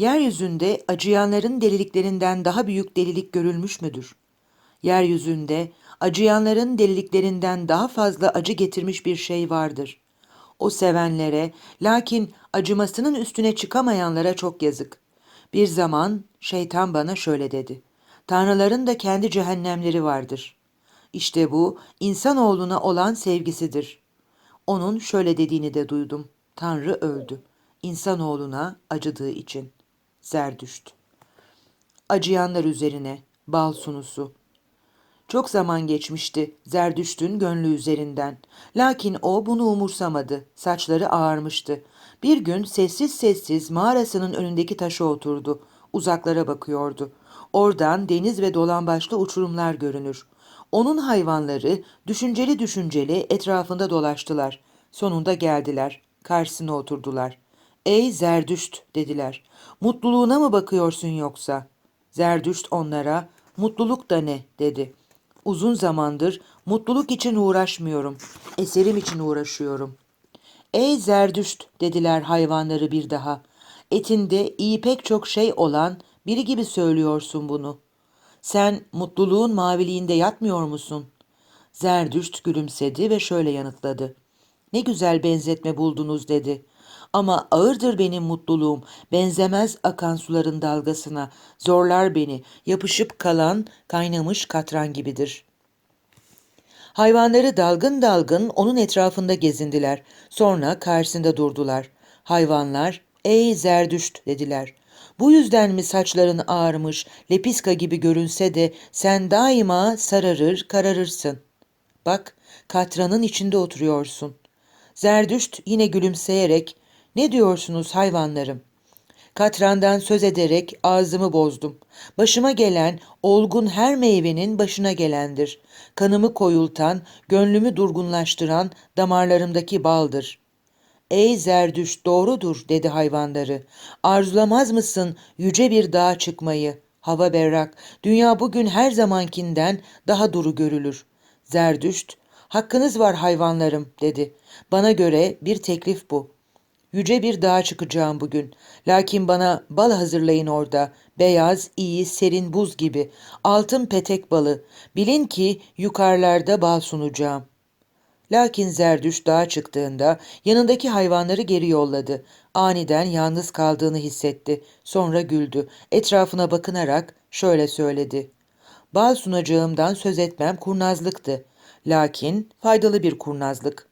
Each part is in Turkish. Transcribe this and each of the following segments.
Yeryüzünde acıyanların deliliklerinden daha büyük delilik görülmüş müdür? Yeryüzünde acıyanların deliliklerinden daha fazla acı getirmiş bir şey vardır. O sevenlere, lakin acımasının üstüne çıkamayanlara çok yazık. Bir zaman şeytan bana şöyle dedi. Tanrıların da kendi cehennemleri vardır. İşte bu insanoğluna olan sevgisidir. Onun şöyle dediğini de duydum. Tanrı öldü. İnsanoğluna acıdığı için. Zerdüşt. Acıyanlar üzerine bal sunusu. Çok zaman geçmişti Zerdüşt'ün gönlü üzerinden. Lakin o bunu umursamadı. Saçları ağarmıştı. Bir gün sessiz sessiz mağarasının önündeki taşa oturdu. Uzaklara bakıyordu. Oradan deniz ve dolambaçlı uçurumlar görünür. Onun hayvanları düşünceli düşünceli etrafında dolaştılar. Sonunda geldiler. Karşısına oturdular. Ey Zerdüşt dediler. Mutluluğuna mı bakıyorsun yoksa? Zerdüşt onlara mutluluk da ne dedi. Uzun zamandır mutluluk için uğraşmıyorum. Eserim için uğraşıyorum. Ey Zerdüşt dediler hayvanları bir daha. Etinde iyi pek çok şey olan biri gibi söylüyorsun bunu. Sen mutluluğun maviliğinde yatmıyor musun? Zerdüşt gülümsedi ve şöyle yanıtladı. Ne güzel benzetme buldunuz dedi. Ama ağırdır benim mutluluğum, benzemez akan suların dalgasına, zorlar beni, yapışıp kalan kaynamış katran gibidir. Hayvanları dalgın dalgın onun etrafında gezindiler. Sonra karşısında durdular. Hayvanlar, ey Zerdüşt dediler. Bu yüzden mi saçların ağarmış, lepiska gibi görünse de sen daima sararır, kararırsın. Bak, katranın içinde oturuyorsun. Zerdüşt yine gülümseyerek, ne diyorsunuz hayvanlarım? Katrandan söz ederek ağzımı bozdum. Başıma gelen olgun her meyvenin başına gelendir. Kanımı koyultan, gönlümü durgunlaştıran damarlarımdaki baldır. Ey Zerdüş doğrudur dedi hayvanları. Arzulamaz mısın yüce bir dağa çıkmayı? Hava berrak, dünya bugün her zamankinden daha duru görülür. Zerdüşt, hakkınız var hayvanlarım dedi. Bana göre bir teklif bu. Yüce bir dağa çıkacağım bugün. Lakin bana bal hazırlayın orada. Beyaz, iyi, serin buz gibi. Altın petek balı. Bilin ki yukarılarda bal sunacağım. Lakin Zerdüş dağa çıktığında yanındaki hayvanları geri yolladı. Aniden yalnız kaldığını hissetti. Sonra güldü. Etrafına bakınarak şöyle söyledi. Bal sunacağımdan söz etmem kurnazlıktı. Lakin faydalı bir kurnazlık.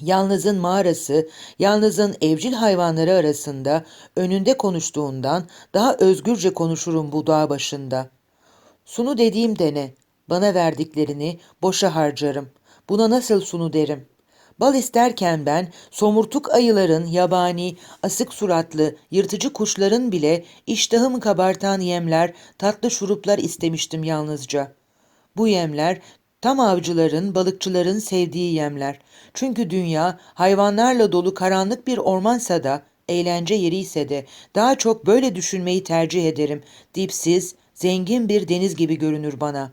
Yalnızın mağarası, yalnızın evcil hayvanları arasında önünde konuştuğundan daha özgürce konuşurum bu dağ başında. Sunu dediğim de ne? Bana verdiklerini boşa harcarım. Buna nasıl sunu derim? Bal isterken ben somurtuk ayıların, yabani, asık suratlı, yırtıcı kuşların bile iştahımı kabartan yemler, tatlı şuruplar istemiştim yalnızca. Bu yemler Tam avcıların, balıkçıların sevdiği yemler. Çünkü dünya hayvanlarla dolu karanlık bir ormansa da, eğlence yeri ise de daha çok böyle düşünmeyi tercih ederim. Dipsiz, zengin bir deniz gibi görünür bana.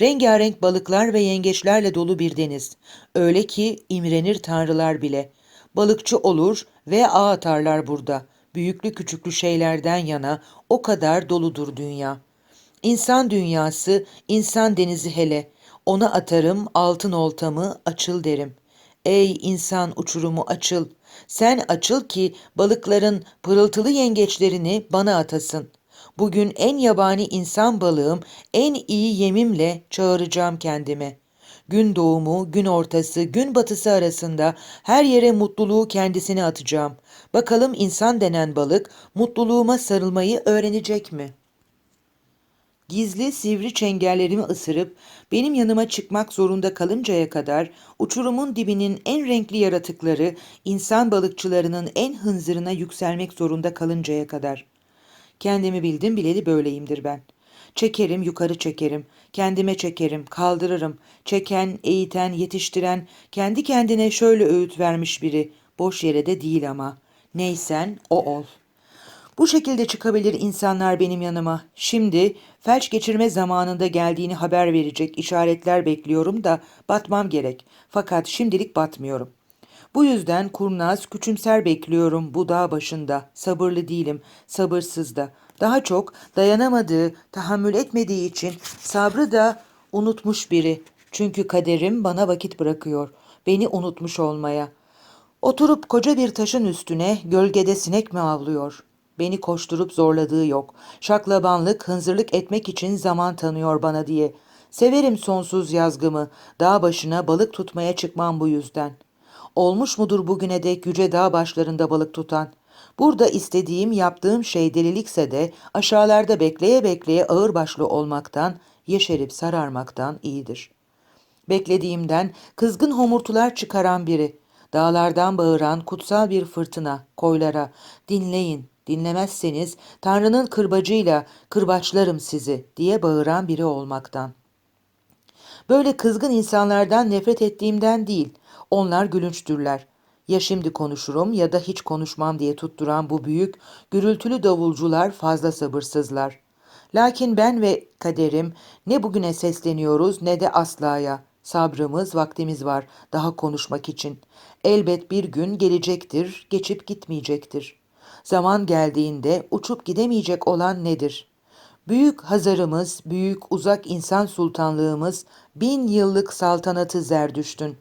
Rengarenk balıklar ve yengeçlerle dolu bir deniz. Öyle ki imrenir tanrılar bile. Balıkçı olur ve ağ atarlar burada. Büyüklü küçüklü şeylerden yana o kadar doludur dünya. İnsan dünyası, insan denizi hele. Ona atarım altın oltamı açıl derim. Ey insan uçurumu açıl. Sen açıl ki balıkların pırıltılı yengeçlerini bana atasın. Bugün en yabani insan balığım en iyi yemimle çağıracağım kendime. Gün doğumu, gün ortası, gün batısı arasında her yere mutluluğu kendisine atacağım. Bakalım insan denen balık mutluluğuma sarılmayı öğrenecek mi?'' Gizli sivri çengellerimi ısırıp benim yanıma çıkmak zorunda kalıncaya kadar uçurumun dibinin en renkli yaratıkları insan balıkçılarının en hınzırına yükselmek zorunda kalıncaya kadar. Kendimi bildim bileli böyleyimdir ben. Çekerim yukarı çekerim, kendime çekerim, kaldırırım. Çeken, eğiten, yetiştiren, kendi kendine şöyle öğüt vermiş biri. Boş yere de değil ama. Neysen o ol.'' Bu şekilde çıkabilir insanlar benim yanıma. Şimdi felç geçirme zamanında geldiğini haber verecek işaretler bekliyorum da batmam gerek. Fakat şimdilik batmıyorum. Bu yüzden kurnaz, küçümser bekliyorum bu dağ başında. Sabırlı değilim, sabırsız da. Daha çok dayanamadığı, tahammül etmediği için sabrı da unutmuş biri. Çünkü kaderim bana vakit bırakıyor. Beni unutmuş olmaya. Oturup koca bir taşın üstüne gölgede sinek mi avlıyor? Beni koşturup zorladığı yok. Şaklabanlık, hınzırlık etmek için zaman tanıyor bana diye. Severim sonsuz yazgımı. Dağ başına balık tutmaya çıkmam bu yüzden. Olmuş mudur bugüne dek yüce dağ başlarında balık tutan? Burada istediğim, yaptığım şey delilikse de aşağılarda bekleye bekleye ağırbaşlı olmaktan, yeşerip sararmaktan iyidir. Beklediğimden kızgın homurtular çıkaran biri, dağlardan bağıran kutsal bir fırtına, koylara, dinleyin, dinlemezseniz Tanrı'nın kırbacıyla kırbaçlarım sizi diye bağıran biri olmaktan. Böyle kızgın insanlardan nefret ettiğimden değil, onlar gülünçtürler. Ya şimdi konuşurum ya da hiç konuşmam diye tutturan bu büyük, gürültülü davulcular fazla sabırsızlar. Lakin ben ve kaderim ne bugüne sesleniyoruz ne de aslaya. Sabrımız, vaktimiz var daha konuşmak için. Elbet bir gün gelecektir, geçip gitmeyecektir. Zaman geldiğinde uçup gidemeyecek olan nedir? Büyük Hazarımız, büyük uzak insan sultanlığımız, bin yıllık saltanatı Zerdüşt'ün.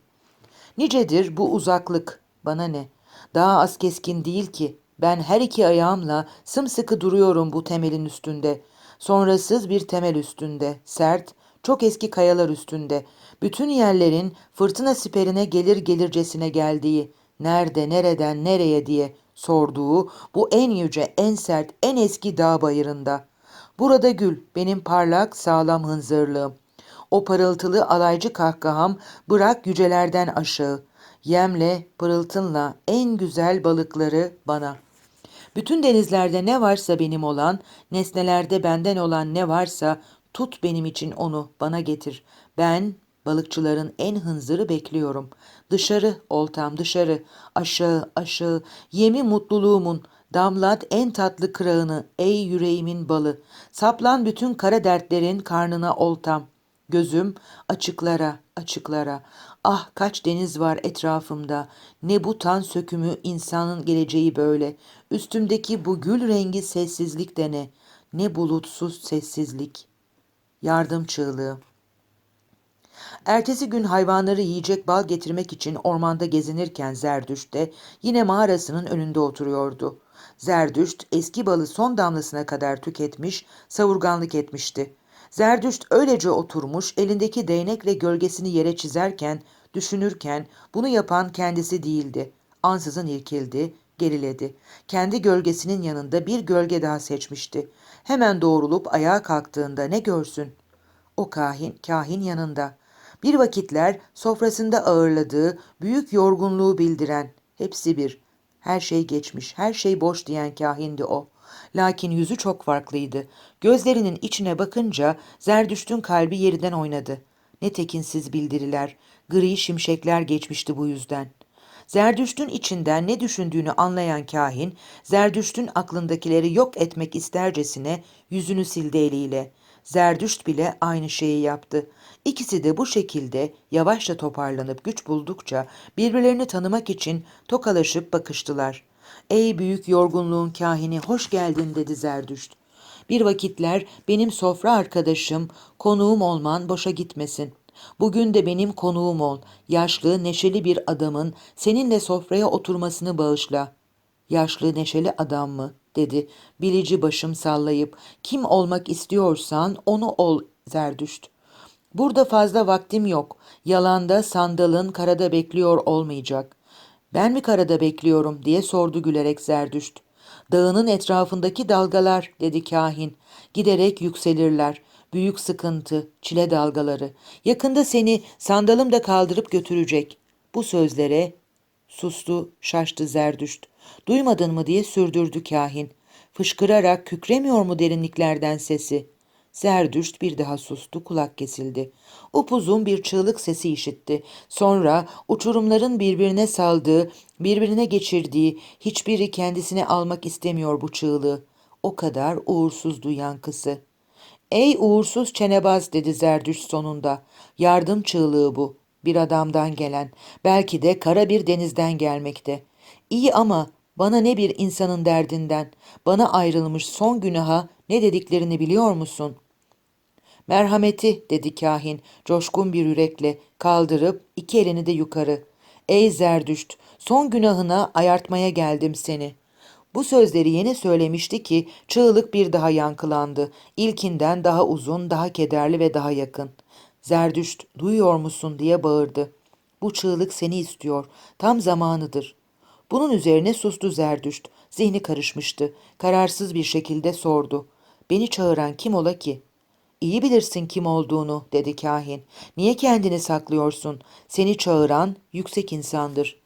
Nicedir bu uzaklık, bana ne? Daha az keskin değil ki. Ben her iki ayağımla sımsıkı duruyorum bu temelin üstünde. Sonrasız bir temel üstünde, sert, çok eski kayalar üstünde. Bütün yerlerin fırtına siperine gelir gelircesine geldiği, nerede, nereden, nereye diye sorduğu bu en yüce, en sert, en eski dağ bayırında. Burada gül, benim parlak, sağlam hınzırlığım. O parıltılı alaycı kahkaham bırak yücelerden aşağı. Yemle, pırıltınla en güzel balıkları bana. Bütün denizlerde ne varsa benim olan, nesnelerde benden olan ne varsa tut benim için onu bana getir. Ben balıkçıların en hınzırı bekliyorum. Dışarı oltam dışarı, aşağı aşağı, yemi mutluluğumun, damlat en tatlı kırağını ey yüreğimin balı. Saplan bütün kara dertlerin karnına oltam. Gözüm açıklara, açıklara. Ah kaç deniz var etrafımda. Ne bu tan sökümü insanın geleceği böyle. Üstümdeki bu gül rengi sessizlik de ne. Ne bulutsuz sessizlik. Yardım çığlığı. Ertesi gün hayvanları yiyecek bal getirmek için ormanda gezinirken Zerdüşt de yine mağarasının önünde oturuyordu. Zerdüşt eski balı son damlasına kadar tüketmiş, savurganlık etmişti. Zerdüşt öylece oturmuş, elindeki değnekle gölgesini yere çizerken, düşünürken bunu yapan kendisi değildi. Ansızın irkildi, geriledi. Kendi gölgesinin yanında bir gölge daha seçmişti. Hemen doğrulup ayağa kalktığında ne görsün? O kahin, kahin yanında. Bir vakitler sofrasında ağırladığı büyük yorgunluğu bildiren, hepsi bir. Her şey geçmiş, her şey boş diyen kahindi o. Lakin yüzü çok farklıydı. Gözlerinin içine bakınca Zerdüşt'ün kalbi yeriden oynadı. Ne tekinsiz bildiriler, gri şimşekler geçmişti bu yüzden. Zerdüşt'ün içinden ne düşündüğünü anlayan kahin, Zerdüşt'ün aklındakileri yok etmek istercesine yüzünü sildi eliyle. Zerdüşt bile aynı şeyi yaptı. İkisi de bu şekilde yavaşça toparlanıp güç buldukça birbirlerini tanımak için tokalaşıp bakıştılar. Ey büyük yorgunluğun kahini hoş geldin dedi Zerdüşt. Bir vakitler benim sofra arkadaşım, konuğum olman boşa gitmesin. Bugün de benim konuğum ol. Yaşlı, neşeli bir adamın seninle sofraya oturmasını bağışla. Yaşlı, neşeli adam mı? Dedi bilici başım sallayıp. Kim olmak istiyorsan onu ol Zerdüşt. Burada fazla vaktim yok. Yalanda sandalın karada bekliyor olmayacak. Ben mi karada bekliyorum diye sordu gülerek Zerdüşt. Dağının etrafındaki dalgalar dedi kahin. Giderek yükselirler. Büyük sıkıntı, çile dalgaları. Yakında seni sandalımda kaldırıp götürecek. Bu sözlere sustu, şaştı Zerdüşt. Duymadın mı diye sürdürdü kahin. Fışkırarak kükremiyor mu derinliklerden sesi? Zerdüşt bir daha sustu, kulak kesildi. Upuzun bir çığlık sesi işitti. Sonra uçurumların birbirine saldığı, birbirine geçirdiği, hiçbiri kendisine almak istemiyor bu çığlığı. O kadar uğursuzdu yankısı. Ey uğursuz çenebaz dedi Zerdüşt sonunda. Yardım çığlığı bu. bir adamdan gelen, belki de kara bir denizden gelmekte. İyi ama bana ne bir insanın derdinden, bana ayrılmış son günaha ne dediklerini biliyor musun? Merhameti dedi kahin coşkun bir yürekle kaldırıp iki elini de yukarı. Ey Zerdüşt son günahına ayartmaya geldim seni. Bu sözleri yeni söylemişti ki çığlık bir daha yankılandı. İlkinden daha uzun, daha kederli ve daha yakın. Zerdüşt duyuyor musun diye bağırdı. Bu çığlık seni istiyor. Tam zamanıdır. Bunun üzerine sustu Zerdüşt. Zihni karışmıştı. Kararsız bir şekilde sordu. Beni çağıran kim ola ki? İyi bilirsin kim olduğunu dedi kahin. Niye kendini saklıyorsun? Seni çağıran yüksek insandır.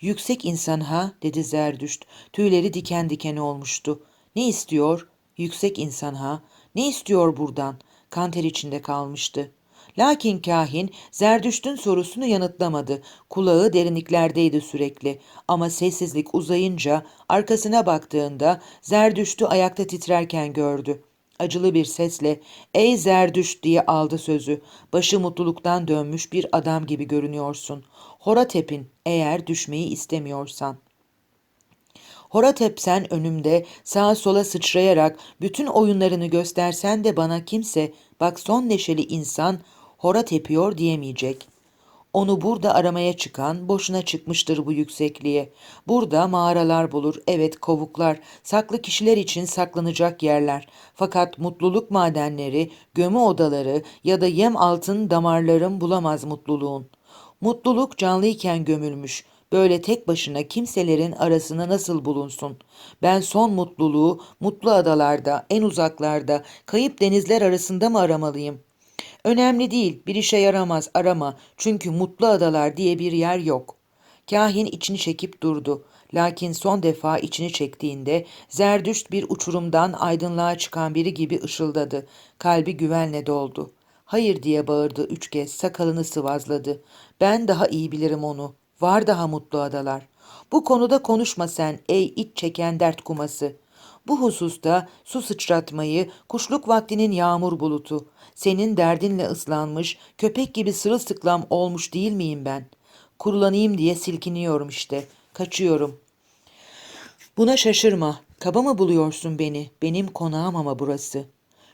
Yüksek insan ha dedi Zerdüşt. Tüyleri diken diken olmuştu. Ne istiyor? Yüksek insan ha. Ne istiyor buradan? Kanter içinde kalmıştı. Lakin kahin Zerdüşt'ün sorusunu yanıtlamadı. Kulağı derinliklerdeydi sürekli. Ama sessizlik uzayınca arkasına baktığında Zerdüşt'ü ayakta titrerken gördü. Acılı bir sesle ''Ey Zerdüşt'' diye aldı sözü. Başı mutluluktan dönmüş bir adam gibi görünüyorsun. Hora tepin eğer düşmeyi istemiyorsan.'' Horatep sen önümde sağa sola sıçrayarak bütün oyunlarını göstersen de bana kimse bak son neşeli insan hora tepiyor diyemeyecek. Onu burada aramaya çıkan boşuna çıkmıştır bu yüksekliğe. Burada mağaralar bulur, evet kovuklar, saklı kişiler için saklanacak yerler. Fakat mutluluk madenleri, gömü odaları ya da yem altın damarların bulamaz mutluluğun. Mutluluk canlıyken gömülmüş. Böyle tek başına kimselerin arasına nasıl bulunsun? Ben son mutluluğu mutlu adalarda, en uzaklarda, kayıp denizler arasında mı aramalıyım?'' Önemli değil, bir işe yaramaz, arama. Çünkü mutlu adalar diye bir yer yok. Kahin içini çekip durdu. Lakin son defa içini çektiğinde zerdüşt bir uçurumdan aydınlığa çıkan biri gibi ışıldadı. Kalbi güvenle doldu. Hayır diye bağırdı üç kez, sakalını sıvazladı. Ben daha iyi bilirim onu. Var daha mutlu adalar. Bu konuda konuşma sen ey iç çeken dert kuması. Bu hususta su sıçratmayı kuşluk vaktinin yağmur bulutu. Senin derdinle ıslanmış, köpek gibi sırılsıklam olmuş değil miyim ben? Kurulanayım diye silkiniyorum işte. Kaçıyorum. Buna şaşırma. Kaba mı buluyorsun beni? Benim konağım ama burası.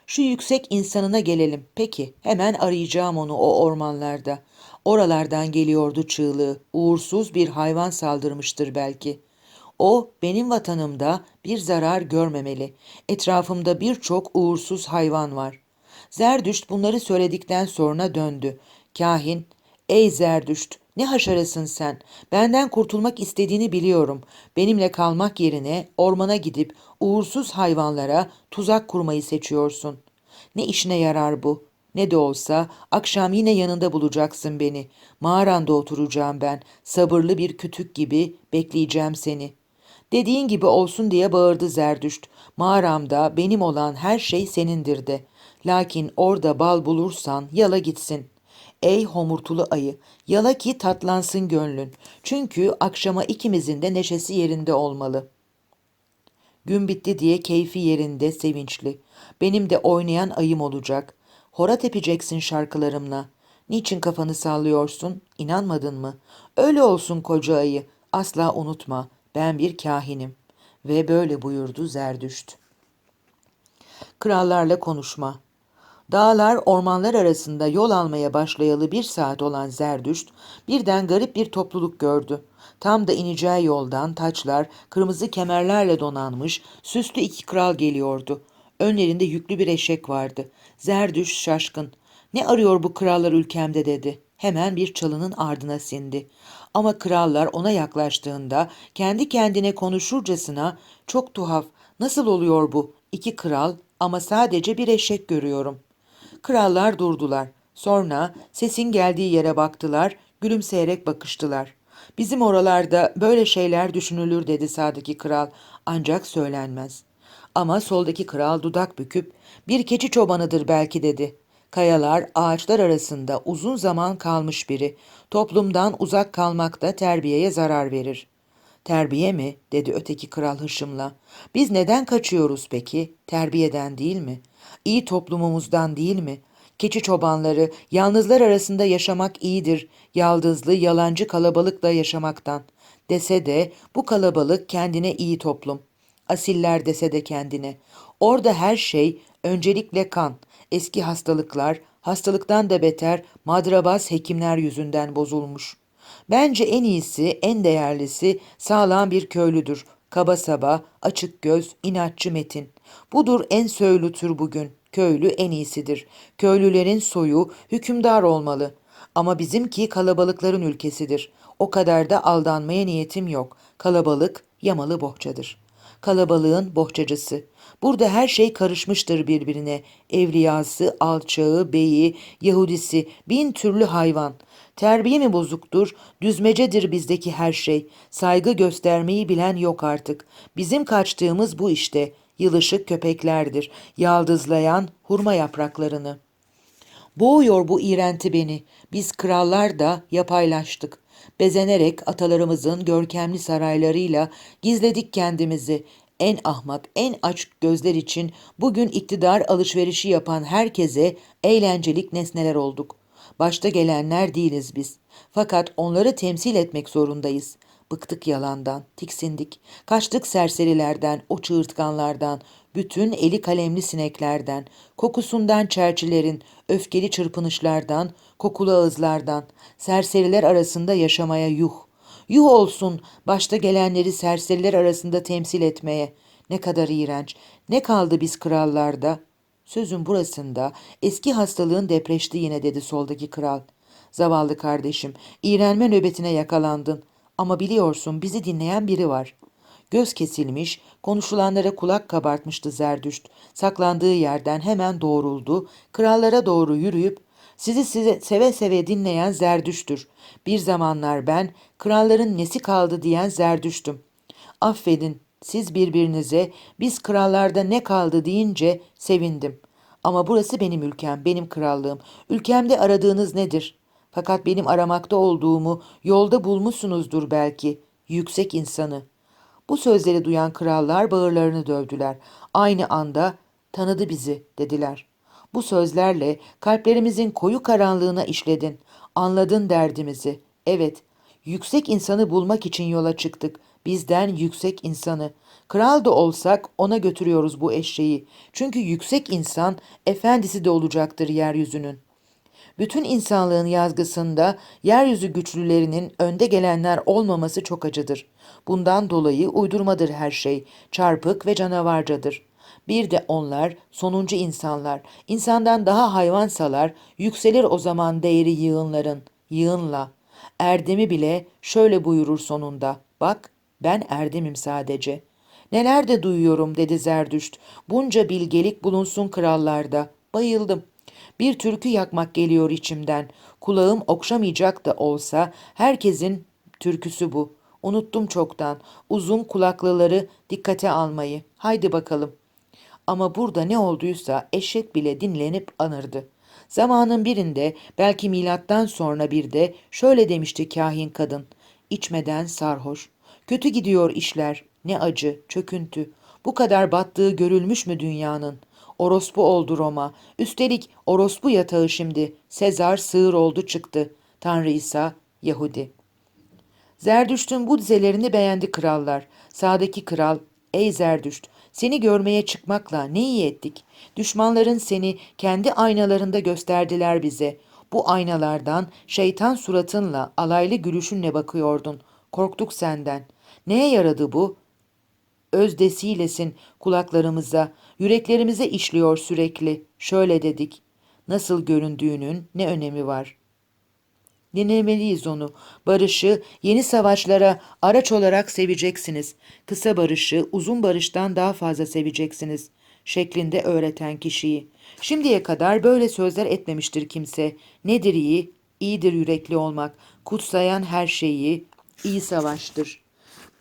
Şu yüksek insanına gelelim. Peki, hemen arayacağım onu o ormanlarda. Oralardan geliyordu çığlığı. Uğursuz bir hayvan saldırmıştır belki.'' O benim vatanımda bir zarar görmemeli. Etrafımda birçok uğursuz hayvan var. Zerdüşt bunları söyledikten sonra döndü. Kahin, ey Zerdüşt ne haşarasın sen? Benden kurtulmak istediğini biliyorum. Benimle kalmak yerine ormana gidip uğursuz hayvanlara tuzak kurmayı seçiyorsun. Ne işine yarar bu? Ne de olsa akşam yine yanında bulacaksın beni. Mağaranda oturacağım ben. Sabırlı bir kütük gibi bekleyeceğim seni. Dediğin gibi olsun diye bağırdı Zerdüşt. Mağaramda benim olan her şey senindir de. Lakin orada bal bulursan yala gitsin. Ey homurtulu ayı, yala ki tatlansın gönlün. Çünkü akşama ikimizin de neşesi yerinde olmalı. Gün bitti diye keyfi yerinde, sevinçli. Benim de oynayan ayım olacak. Hora tepeceksin şarkılarımla. Niçin kafanı sallıyorsun? İnanmadın mı? Öyle olsun koca ayı. Asla unutma. Ben bir kahinim ve böyle buyurdu Zerdüşt. Krallarla konuşma. Dağlar, ormanlar arasında yol almaya başlayalı bir saat olan Zerdüşt birden garip bir topluluk gördü. Tam da ineceği yoldan taçlar, kırmızı kemerlerle donanmış süslü iki kral geliyordu. Önlerinde yüklü bir eşek vardı. Zerdüşt şaşkın. Ne arıyor bu krallar ülkemde dedi. Hemen bir çalının ardına sindi. Ama krallar ona yaklaştığında kendi kendine konuşurcasına çok tuhaf nasıl oluyor bu iki kral ama sadece bir eşek görüyorum. Krallar durdular. Sonra sesin geldiği yere baktılar, gülümseyerek bakıştılar. Bizim oralarda böyle şeyler düşünülür dedi sağdaki kral ancak söylenmez. Ama soldaki kral dudak büküp bir keçi çobanıdır belki dedi. Kayalar, ağaçlar arasında uzun zaman kalmış biri. Toplumdan uzak kalmak da terbiyeye zarar verir. Terbiye mi? dedi öteki kral hışımla. Biz neden kaçıyoruz peki? Terbiyeden değil mi? İyi toplumumuzdan değil mi? keçi çobanları, yalnızlar arasında yaşamak iyidir, yaldızlı, yalancı kalabalıkla yaşamaktan. Dese de bu kalabalık kendine iyi toplum. Asiller dese de kendine. Orada her şey öncelikle kan, eski hastalıklar, hastalıktan da beter madrabaz hekimler yüzünden bozulmuş. Bence en iyisi, en değerlisi sağlam bir köylüdür. Kaba saba, açık göz, inatçı metin. Budur en söylü tür bugün. Köylü en iyisidir. Köylülerin soyu hükümdar olmalı. Ama bizimki kalabalıkların ülkesidir. O kadar da aldanmaya niyetim yok. Kalabalık yamalı bohçadır. Kalabalığın bohçacısı. Burada her şey karışmıştır birbirine. Evliyası, alçağı, beyi, Yahudisi, bin türlü hayvan. Terbiye mi bozuktur, düzmecedir bizdeki her şey. Saygı göstermeyi bilen yok artık. Bizim kaçtığımız bu işte. Yılışık köpeklerdir, yaldızlayan hurma yapraklarını. Boğuyor bu iğrenti beni. Biz krallar da yapaylaştık. Bezenerek atalarımızın görkemli saraylarıyla gizledik kendimizi. En ahmak, en aç gözler için bugün iktidar alışverişi yapan herkese eğlencelik nesneler olduk. Başta gelenler değiliz biz. Fakat onları temsil etmek zorundayız. Bıktık yalandan, tiksindik. Kaçtık serserilerden, o çığırtkanlardan, bütün eli kalemli sineklerden, kokusundan çerçilerin, öfkeli çırpınışlardan, kokulu ağızlardan, serseriler arasında yaşamaya yuh. Yuh olsun başta gelenleri serseriler arasında temsil etmeye. Ne kadar iğrenç. Ne kaldı biz krallarda? Sözün burasında eski hastalığın depreşti yine dedi soldaki kral. Zavallı kardeşim, iğrenme nöbetine yakalandın. Ama biliyorsun bizi dinleyen biri var. Göz kesilmiş, konuşulanlara kulak kabartmıştı Zerdüşt. Saklandığı yerden hemen doğruldu, krallara doğru yürüyüp sizi size seve seve dinleyen Zerdüşt'tür. Bir zamanlar ben kralların nesi kaldı diyen Zerdüşt'üm. Affedin, siz birbirinize biz krallarda ne kaldı deyince sevindim. Ama burası benim ülkem, benim krallığım. Ülkemde aradığınız nedir? Fakat benim aramakta olduğumu yolda bulmuşsunuzdur belki. Yüksek insanı. Bu sözleri duyan krallar bağırlarını dövdüler. Aynı anda tanıdı bizi dediler. Bu sözlerle kalplerimizin koyu karanlığına işledin. Anladın derdimizi. Evet, yüksek insanı bulmak için yola çıktık. Bizden yüksek insanı. Kral da olsak ona götürüyoruz bu eşeği. Çünkü yüksek insan efendisi de olacaktır yeryüzünün. Bütün insanlığın yazgısında yeryüzü güçlülerinin önde gelenler olmaması çok acıdır. Bundan dolayı uydurmadır her şey, çarpık ve canavarcadır. Bir de onlar sonuncu insanlar, insandan daha hayvansalar, yükselir o zaman değeri yığınların, yığınla. Erdemi bile şöyle buyurur sonunda, bak ben erdemim sadece. Neler de duyuyorum dedi Zerdüşt, bunca bilgelik bulunsun krallarda, bayıldım.'' Bir türkü yakmak geliyor içimden. Kulağım okşamayacak da olsa herkesin türküsü bu. Unuttum çoktan. Uzun kulaklıları dikkate almayı. Haydi bakalım. Ama burada ne olduysa eşek bile dinlenip anırdı. Zamanın birinde belki milattan sonra bir de şöyle demişti kahin kadın. İçmeden sarhoş. Kötü gidiyor işler. Ne acı, çöküntü. Bu kadar battığı görülmüş mü dünyanın? Orospu oldu Roma. Üstelik orospu yatağı şimdi. Sezar sığır oldu çıktı. Tanrı İsa Yahudi. Zerdüşt'ün bu dizelerini beğendi krallar. Sağdaki kral, ey Zerdüşt, seni görmeye çıkmakla ne iyi ettik. Düşmanların seni kendi aynalarında gösterdiler bize. Bu aynalardan şeytan suratınla, alaylı gülüşünle bakıyordun. Korktuk senden. Neye yaradı bu? Özdesilesin kulaklarımıza, yüreklerimize işliyor sürekli. Şöyle dedik. Nasıl göründüğünün ne önemi var? Dinlemeliyiz onu. Barışı yeni savaşlara araç olarak seveceksiniz. Kısa barışı uzun barıştan daha fazla seveceksiniz. Şeklinde öğreten kişiyi. Şimdiye kadar böyle sözler etmemiştir kimse. Nedir iyi? İyidir yürekli olmak. Kutsayan her şeyi iyi savaştır.''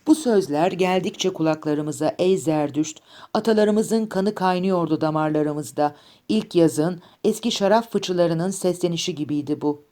Bu sözler geldikçe kulaklarımıza ey Zerdüşt, atalarımızın kanı kaynıyordu damarlarımızda. İlk yazın eski şarap fıçılarının seslenişi gibiydi bu.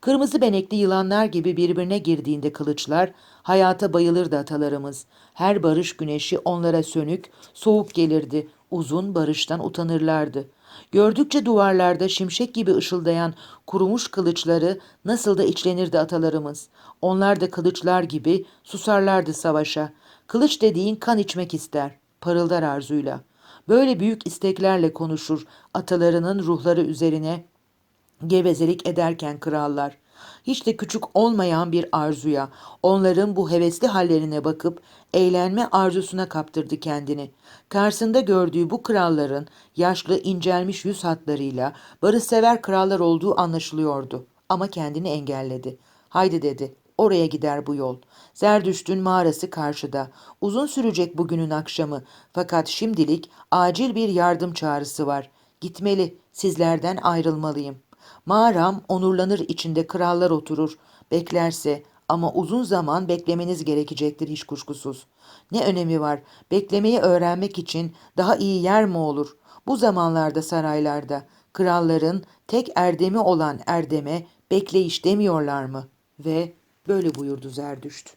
Kırmızı benekli yılanlar gibi birbirine girdiğinde kılıçlar, hayata bayılırdı atalarımız. Her barış güneşi onlara sönük, soğuk gelirdi. Uzun barıştan utanırlardı. Gördükçe duvarlarda şimşek gibi ışıldayan kurumuş kılıçları nasıl da içlenirdi atalarımız. Onlar da kılıçlar gibi susarlardı savaşa. Kılıç dediğin kan içmek ister, parıldar arzuyla. Böyle büyük isteklerle konuşur atalarının ruhları üzerine gevezelik ederken krallar. Hiç de küçük olmayan bir arzuya, onların bu hevesli hallerine bakıp eğlenme arzusuna kaptırdı kendini. Karşısında gördüğü bu kralların yaşlı incelmiş yüz hatlarıyla barışsever krallar olduğu anlaşılıyordu. Ama kendini engelledi. Haydi dedi, oraya gider bu yol. Zerdüşt'ün mağarası karşıda. Uzun sürecek bugünün akşamı. Fakat şimdilik acil bir yardım çağrısı var. Gitmeli, sizlerden ayrılmalıyım. Mağaram onurlanır içinde krallar oturur. Beklerse ama uzun zaman beklemeniz gerekecektir hiç kuşkusuz. Ne önemi var? Beklemeyi öğrenmek için daha iyi yer mi olur? Bu zamanlarda saraylarda kralların tek erdemi olan erdeme bekleyiş demiyorlar mı? Ve böyle buyurdu Zerdüşt.